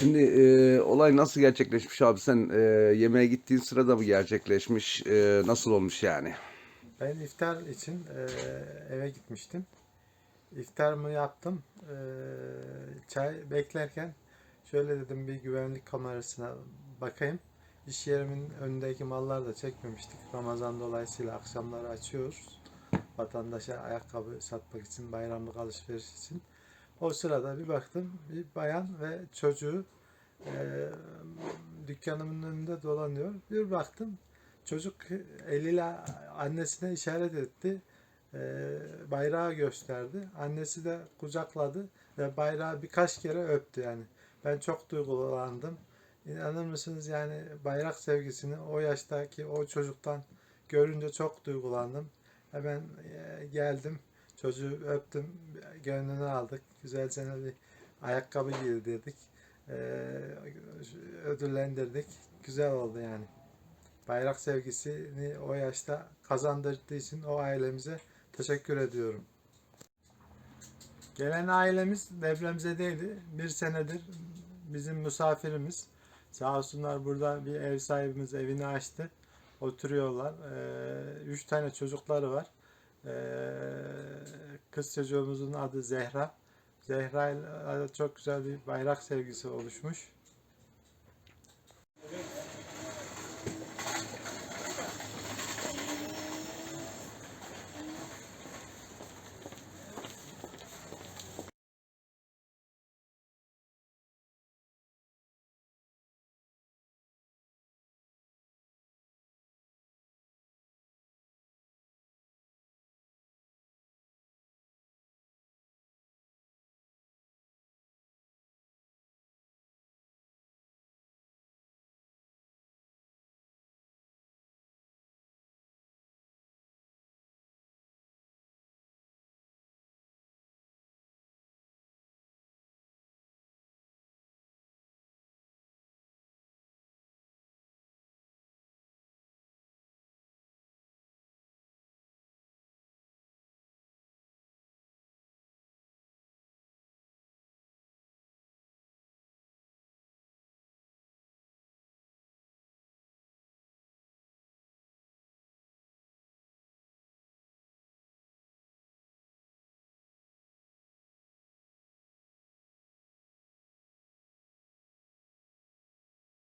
Şimdi e, olay nasıl gerçekleşmiş abi? Sen e, yemeğe gittiğin sırada mı gerçekleşmiş? E, nasıl olmuş yani? Ben iftar için e, eve gitmiştim. İftarımı yaptım. E, çay beklerken şöyle dedim bir güvenlik kamerasına bakayım. İş yerimin önündeki mallar da çekmemiştik. Ramazan dolayısıyla akşamları açıyoruz. Vatandaşa ayakkabı satmak için, bayramlık alışveriş için. O sırada bir baktım bir bayan ve çocuğu e, dükkanımın önünde dolanıyor. Bir baktım Çocuk eliyle annesine işaret etti. Ee, bayrağı gösterdi. Annesi de kucakladı ve bayrağı birkaç kere öptü yani. Ben çok duygulandım. İnanır mısınız yani bayrak sevgisini o yaştaki o çocuktan görünce çok duygulandım. Hemen e, geldim. Çocuğu öptüm. Gönlünü aldık. Güzelce bir ayakkabı giydirdik. Ee, ödüllendirdik. Güzel oldu yani bayrak sevgisini o yaşta kazandırdığı için o ailemize teşekkür ediyorum. Gelen ailemiz depremzedeydi. Bir senedir bizim misafirimiz. Sağ olsunlar burada bir ev sahibimiz evini açtı. Oturuyorlar. Ee, üç tane çocukları var. Ee, kız çocuğumuzun adı Zehra. Zehra ile çok güzel bir bayrak sevgisi oluşmuş.